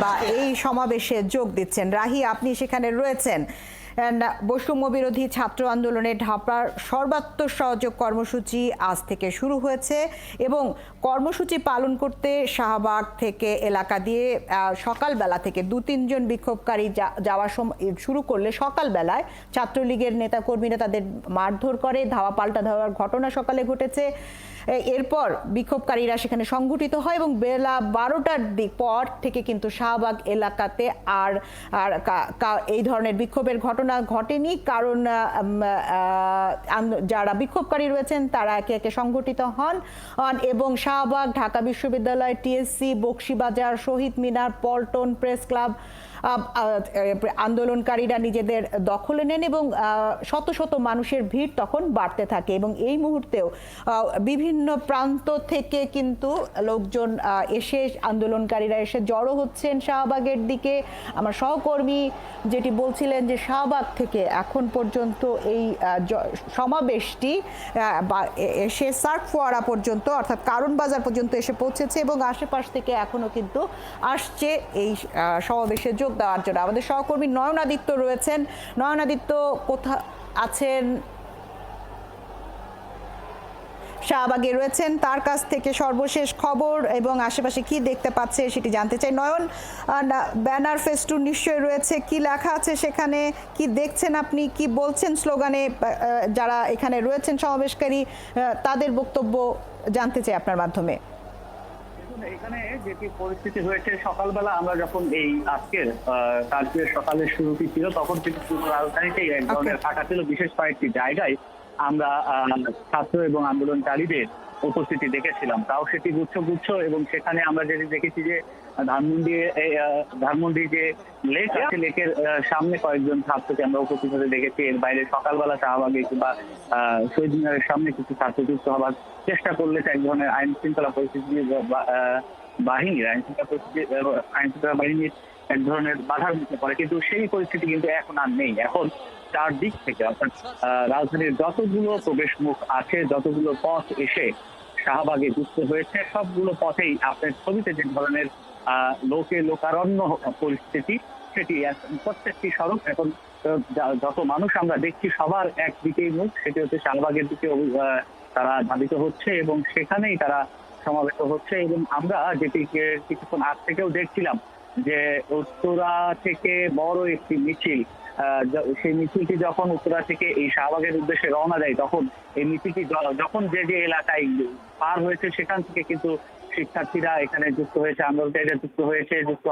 বা এই সমাবেশে যোগ দিচ্ছেন। রাহি আপনি সেখানে রয়েছেন। বৈষম্য বিরোধী ছাত্র আন্দোলনের ঢাপার সর্বাত্মক সহযোগ কর্মসূচি আজ থেকে শুরু হয়েছে এবং কর্মসূচি পালন করতে শাহবাগ থেকে এলাকা দিয়ে সকালবেলা থেকে দু তিনজন বিক্ষোভকারী যা- যাওয়ার সময় শুরু করলে সকালবেলায় ছাত্রলীগের নেতাকর্মীরা তাদের মারধর করে, ধাওয়া পাল্টা ধাওয়ার ঘটনা সকালে ঘটেছে। এরপর বিক্ষোভকারীরা সেখানে সংঘটিত হয় এবং বেলা বারোটার দিক পর থেকে কিন্তু শাহবাগ এলাকাতে আর আর এই ধরনের বিক্ষোভের ঘটনা ঘটেনি কারণ আহ, আন্দো- যারা বিক্ষোভকারী রয়েছেন তারা একে একে সংগঠিত হন। এবং শাহবাগ ঢাকা বিশ্ববিদ্যালয় TSC Bakshibazar Shaheed Minar Paltan press club আন্দোলনকারীরা নিজেদের দখলে নেন এবং শত শত মানুষের ভিড় তখন বাড়তে থাকে এবং এই মুহূর্তেও বিভিন্ন প্রান্ত থেকে কিন্তু লোকজন এসে আন্দোলনকারীরা এসে জড়ো হচ্ছেন শাহবাগের দিকে। আমার সহকর্মী যেটি বলছিলেন যে শাহবাগ থেকে এখন পর্যন্ত এই সমাবেশটি এসে সার্ক ফোয়ারা পর্যন্ত, অর্থাৎ কারণ বাজার পর্যন্ত এসে পৌঁছেছে এবং আশেপাশ থেকে এখনও কিন্তু আসছে এই সমাবেশে যোগ দেওয়ার জন্য। আমাদের সহকর্মী নয়নাদিত্য রয়েছেন। নয়নাদিত্য, কোথা, আছেন? শাহবাগে রয়েছেন। তার কাছ থেকে সর্বশেষ খবর এবং আশেপাশে কি দেখতে পাচ্ছে সেটি জানতে চাই। নয়ন ব্যানার ফেস্টুন নিশ্চয়ই রয়েছে। কি লেখা আছে সেখানে? কি দেখছেন আপনি? কি বলছেন স্লোগানে? যারা এখানে রয়েছেন সমাবেশকারী তাদের বক্তব্য জানতে চাই আপনার মাধ্যমে। এখানে যেটি পরিস্থিতি হয়েছে সকালবেলা আমরা যখন এই আজকের কালকের সকালের শুরুটি ছিল তখন কিন্তু পুরো রাজধানীতেই এক ধরনের ফাঁকা ছিল। বিশেষ কয়েকটি জায়গায় আমরা ছাত্র এবং আন্দোলনকারীদের উপস্থিতি দেখেছিলাম। তাও সেটি গুচ্ছ গুচ্ছ এবং সেখানে আমরা যেটি দেখেছি যে, ধানমন্ডি ধানমন্ডি যে লেক আছে, লেকের সামনে কয়েকজন ছাত্রকে আমরা উপস্থিত হতে দেখেছি। এর বাইরে সকালবেলা শাহবাগে কিংবা শহীদ মিনারের সামনে কিছু ছাত্র যুক্ত হবার চেষ্টা করলে এক ধরনের আইন শৃঙ্খলা পরিস্থিতি বাহিনীর আইন শৃঙ্খলা পরিস্থিতি আইন শৃঙ্খলা বাহিনীর এক ধরনের বাধার মুখে পড়ে কিন্তু সেই পরিস্থিতি কিন্তু এখন আর নেই। এখন চারদিক থেকে অর্থাৎ রাজধানীর যতগুলো প্রবেশ মুখ আছে, যতগুলো পথ এসে শাহবাগে যুক্ত হয়েছে, সবগুলো পথেই আপনার ছবিতে যে ধরনের লোকে লোকারণ্য পরিস্থিতি, সেটি প্রত্যেকটি সড়ক এখন যত মানুষ আমরা দেখছি সবার একদিকেই মুখ, সেটি হচ্ছে শাহবাগের দিকে তারা ধাবিত হচ্ছে এবং সেখানেই তারা সমাবেত হচ্ছে এবং আমরা যেটিকে কিছুক্ষণ আগ থেকেও দেখছিলাম যে উত্তরা থেকে বড় একটি মিছিল সেই মিছিলটি যখন উত্তরা থেকে এই শাহবাগের উদ্দেশ্যে রওনা দেয়, তখন এই মিছিলটি যখন যে যে এলাকায় পার হয়েছে সেখান থেকে কিন্তু শিক্ষার্থীরা এখানে যুক্ত হয়েছে, আন্দোলনকারীরা যুক্ত হয়েছে, যুক্ত